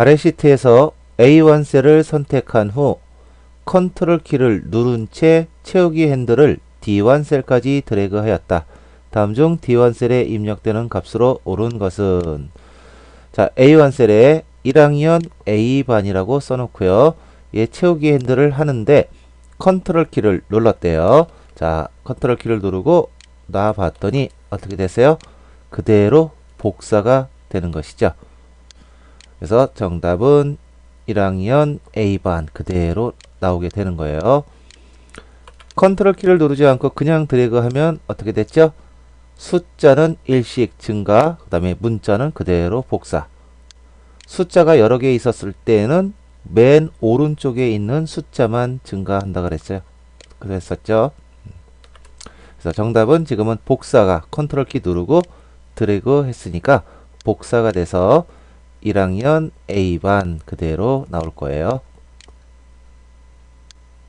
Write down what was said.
아래 시트에서 A1 셀을 선택한 후 컨트롤 키를 누른 채 채우기 핸들을 D1 셀까지 드래그 하였다. 다음 중 D1 셀에 입력되는 값으로 옳은 것은 자 A1 셀에 1학년 A반이라고 써놓고요. 얘 채우기 핸들을 하는데 컨트롤 키를 눌렀대요. 자 컨트롤 키를 누르고 놔봤더니 어떻게 됐어요? 그대로 복사가 되는 것이죠. 그래서 정답은 1학년 A반 그대로 나오게 되는 거예요. 컨트롤 키를 누르지 않고 그냥 드래그하면 어떻게 됐죠? 숫자는 일씩 증가, 그 다음에 문자는 그대로 복사. 숫자가 여러 개 있었을 때는 맨 오른쪽에 있는 숫자만 증가한다 그랬어요. 그랬었죠. 그래서 정답은 지금은 복사가 컨트롤 키 누르고 드래그 했으니까 복사가 돼서 1학년 A반 그대로 나올 거예요.